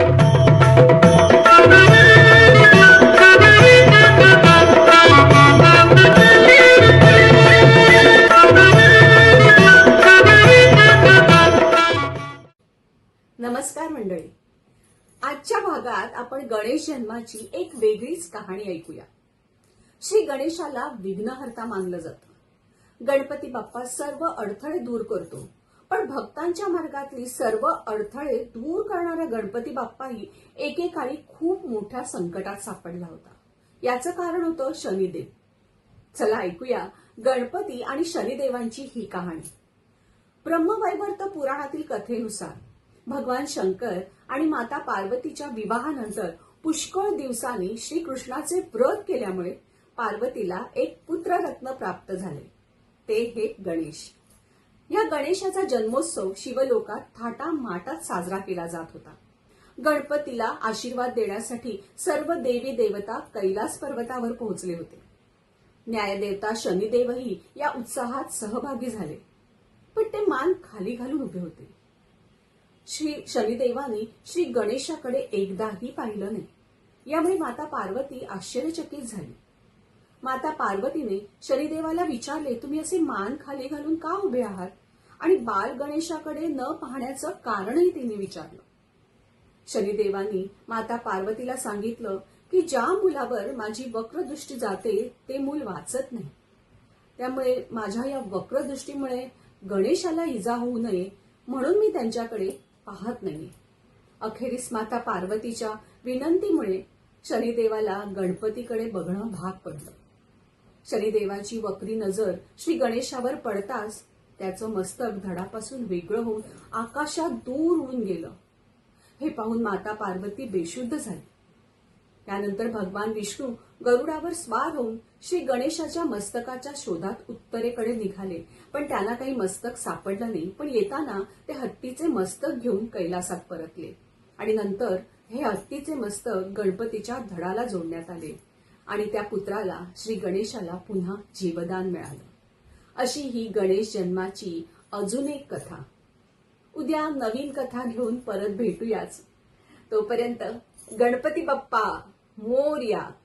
नमस्कार मंडळी. आजच्या भागात आपण गणेश जन्माची एक वेगळीच कहाणी ऐकूया. श्री गणेशाला विघ्नहर्ता मानलं जातं. गणपती बाप्पा सर्व अडथळे दूर करतो. पण भक्तांच्या मार्गातली सर्व अडथळे दूर करणारा गणपती बाप्पाही एकेकाळी खूप मोठ्या संकटात सापडला होता. याचं कारण होतं शनिदेव. चला ऐकूया गणपती आणि शनिदेवांची ही कहाणी. ब्रह्मवैवर्त पुराणातील कथेनुसार भगवान शंकर आणि माता पार्वतीच्या विवाहानंतर पुष्कळ दिवसांनी श्रीकृष्णाचे व्रत केल्यामुळे पार्वतीला एक पुत्ररत्न प्राप्त झाले. ते हे गणेश. या गणेशाचा जन्मोत्सव शिवलोकात थाटा माटात साजरा केला जात होता. गणपतीला आशीर्वाद देण्यासाठी सर्व देवी देवता कैलास पर्वतावर पोहोचले होते. न्यायदेवता शनिदेवही या उत्साहात सहभागी झाले. पण ते मान खाली घालून उभे होते. श्री शनिदेवाने श्री गणेशाकडे एकदाही पाहिलं नाही. यामुळे माता पार्वती आश्चर्यचकित झाली. माता पार्वतीने शनिदेवाला विचारले तुम्ही असे मान खाली घालून का उभे आहात? आणि बाल गणेशाकडे न पाहण्याचं कारणही तिने विचारलं. शनिदेवानी माता पार्वतीला सांगितलं की ज्या मुलावर माझी वक्रदृष्टी जाते ते मूल वाचत नाही. त्यामुळे माझ्या या वक्रदृष्टीमुळे गणेशाला इजा होऊ नये म्हणून मी त्यांच्याकडे पाहत नाही अखेरीस माता पार्वतीच्या विनंतीमुळे शनिदेवाला गणपतीकडे बघणं भाग पडलं. शनिदेवाची वक्री नजर श्री गणेशावर पडताच त्याचं मस्तक धडापासून वेगळं होऊन आकाशात दूर होऊन गेलं. हे पाहून माता पार्वती बेशुद्ध झाली. त्यानंतर भगवान विष्णू गरुडावर स्वार होऊन श्री गणेशाच्या मस्तकाच्या शोधात उत्तरेकडे निघाले. पण त्यांना काही मस्तक सापडलं नाही. पण येताना ते हत्तीचे मस्तक घेऊन कैलासात परतले. आणि नंतर हे हत्तीचे मस्तक गणपतीच्या धडाला जोडण्यात आले. आणि त्या पुत्राला श्री गणेशाला पुन्हा जीवदान मिळालं. अशी ही गणेश जन्माची अजून एक कथा. उद्या नवीन कथा घेऊन परत भेटूयाच. तोपर्यंत गणपती बाप्पा मोर्या.